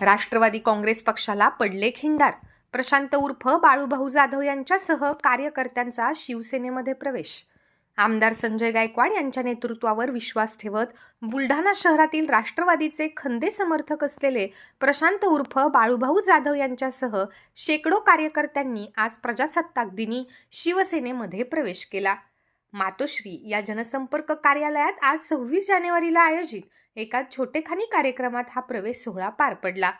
राष्ट्रवादी काँग्रेस पक्षाला पडले खिंडार. प्रशांत उर्फ बाळूभाऊ जाधव यांच्यासह कार्यकर्त्यांचा शिवसेनेमध्ये प्रवेश. आमदार संजय गायकवाड यांच्या नेतृत्वावर विश्वास ठेवत बुलढाणा शहरातील राष्ट्रवादीचे खंदे समर्थक असलेले प्रशांत उर्फ बाळूभाऊ जाधव यांच्यासह शेकडो कार्यकर्त्यांनी आज प्रजासत्ताक दिनी शिवसेनेमध्ये प्रवेश केला. मातोश्री या जनसंपर्क कार्यालयात आज सव्वीस जानेवारीला आयोजित एका छोटेखानी कार्यक्रमात हा प्रवेश सोहळा पार पडला.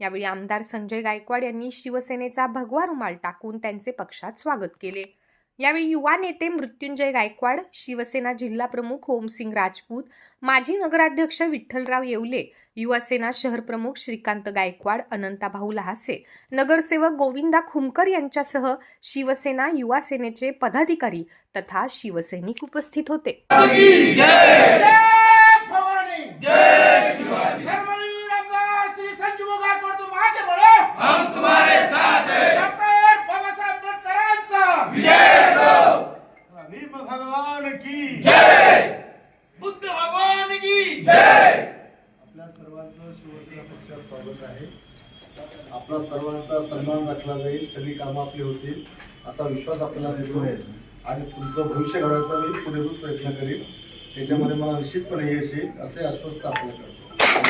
यावेळी आमदार संजय गायकवाड यांनी शिवसेनेचा भगवा रुमाल टाकून त्यांचे पक्षात स्वागत केले. यावेळी युवा नेते मृत्युंजय गायकवाड शिवसेना जिल्हा प्रमुख ओमसिंग राजपूत माजी नगराध्यक्ष विठ्ठलराव येवले युवासेना शहर प्रमुख श्रीकांत गायकवाड अनंताभाऊ लहासे नगरसेवक गोविंदा खुमकर यांच्यासह शिवसेना युवा सेनेचे पदाधिकारी तथा शिवसैनिक उपस्थित होते. भगवान की। जय! बुद्ध भगवान की। जय! आपल्या सर्वांचं शिवसेना पक्षात स्वागत आहे. आपला सर्वांचा सन्मान राखला जाईल सगळी कामं आपली होतील असा विश्वास आपल्याला देतो आणि तुमचं भविष्य घडवायचा मी पुरेपूर प्रयत्न करीन. त्याच्यामध्ये मला निश्चितपणे यश येईल असे आश्वस्त आपल्याला करतो